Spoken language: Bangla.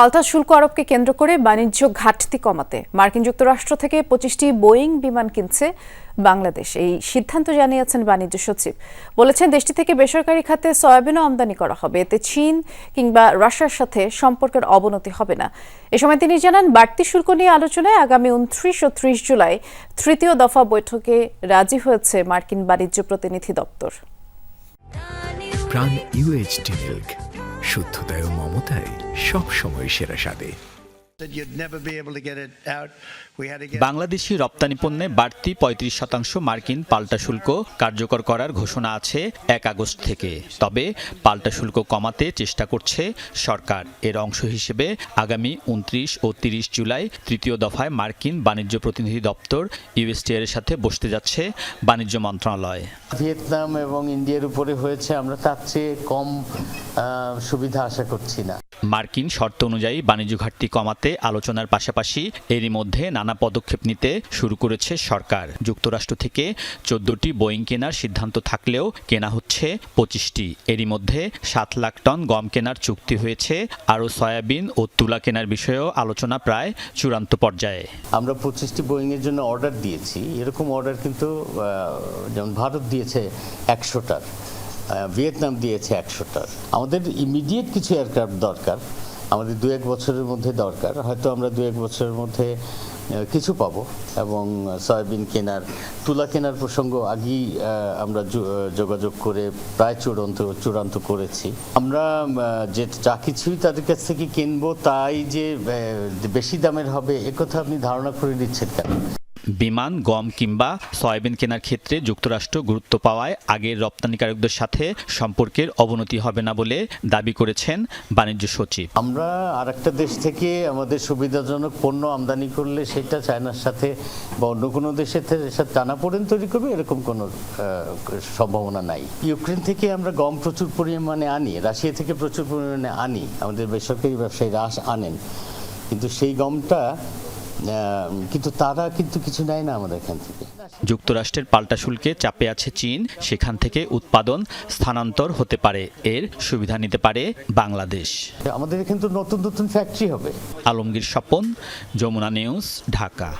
পাল্টা শুল্ক আরোপকে কেন্দ্র করে বাণিজ্য ঘাটতি কমাতে। মার্কিন যুক্তরাষ্ট্র থেকে পঁচিশটি বোয়িং বিমান কিনছে বাংলাদেশ। এই সিদ্ধান্ত জানিয়েছেন বাণিজ্য সচিব। বলেছেন, দেশটি থেকে বেসরকারি খাতে সয়াবিনও আমদানি করা হবে। এতে চীন কিংবা রাশিয়ার সাথে সম্পর্কের অবনতি হবে না। এ সময় তিনি জানান, বাড়তি শুল্ক নিয়ে আলোচনায় আগামী উনত্রিশ ও ত্রিশ জুলাই তৃতীয় দফা বৈঠকে রাজি হয়েছে মার্কিন বাণিজ্য প্রতিনিধি দপ্তর। শুদ্ধতায় ও মমতায় সবসময় সেরা স্বাদে। That you'd never be able to get it out. We had to get Bangladeshi রপ্তানি পণ্যে বাড়তি পঁয়ত্রিশ শতাংশ মার্কিন পাল্টা শুল্ক কার্যকর করার ঘোষণা আছে এক আগস্ট থেকে। তবে পাল্টা শুল্ক কমাতে চেষ্টা করছে সরকার। এর অংশ হিসেবে আগামী উনত্রিশ ও তিরিশ জুলাই তৃতীয় দফায় মার্কিন বাণিজ্য প্রতিনিধি দপ্তর ইউএসটিআর এর সাথে বসতে যাচ্ছে বাণিজ্য মন্ত্রণালয়। ভিয়েতনাম এবং ইন্ডিয়ার উপরে হয়েছে আমরা তার চেয়ে কম সুবিধা আশা করছি না। মার্কিন শর্ত অনুযায়ী বাণিজ্য ঘাটতি কমাতে আলোচনার পাশাপাশি এরই মধ্যে নানা পদক্ষেপ নিতে শুরু করেছে সরকার। যুক্তরাষ্ট্র থেকে চোদ্দটি বোয়িং কেনার সিদ্ধান্ত থাকলেও কেনা হচ্ছে পঁচিশটি। এরই মধ্যে সাত লাখ টন গম কেনার চুক্তি হয়েছে, আরও সয়াবিন ও তুলা কেনার বিষয়েও আলোচনা প্রায় চূড়ান্ত পর্যায়ে। আমরা পঁচিশটি বোয়িংয়ের জন্য অর্ডার দিয়েছি। এরকম অর্ডার কিন্তু যেমন ভারত দিয়েছে একশোটার। ভিয়েতনাম দিয়েছে একশোটার আমাদের ইমিডিয়েট কিছু এয়ারক্রাফট দরকার, আমাদের দু এক বছরের মধ্যে দরকার, হয়তো আমরা দু এক বছরের মধ্যে কিছু পাবো এবং সয়াবিন কেনার, তুলা কেনার প্রসঙ্গ আগেই আমরা যোগাযোগ করে প্রায় চূড়ান্ত চূড়ান্ত করেছি। আমরা যে যা কিছুই তাদের কাছ থেকে কিনবো তাই যে বেশি দামের হবে একথা আপনি ধারণা করে নিচ্ছেন কেন? বিমান, গম কিংবা সয়াবিন কেনার ক্ষেত্রে যুক্তরাষ্ট্র গুরুত্ব পাওয়ায় আগের রপ্তানিকারকদের সাথে সম্পর্কের অবনতি হবে না বলে দাবি করেছেন বাণিজ্য সচিব। আমরা আর একটা দেশ থেকে আমাদের সুবিধাজনক পণ্য আমদানি করলে সেটা চায়নার সাথে বা অন্য কোনো দেশের সাথে টানাপোড়েন তৈরি করবে, এরকম কোনো সম্ভাবনা নাই। ইউক্রেন থেকে আমরা গম প্রচুর পরিমাণে আনি, রাশিয়া থেকে প্রচুর পরিমাণে আনি, আমাদের বেসরকারি ব্যবসায়ীরা আস, আনেন। কিন্তু সেই গমটা কিন্তু তারা কিন্তু কিছু নেয় না আমাদের এখান থেকে। যুক্তরাষ্ট্রের পাল্টা শুল্কে চাপে আছে চীন সেখান থেকে উৎপাদন স্থানান্তর হতে পারে এর সুবিধা নিতে পারে বাংলাদেশ। আমাদের এখানে তো নতুন নতুন ফ্যাক্টরি হবে। আলমগীর স্বপন যমুনা নিউজ ঢাকা।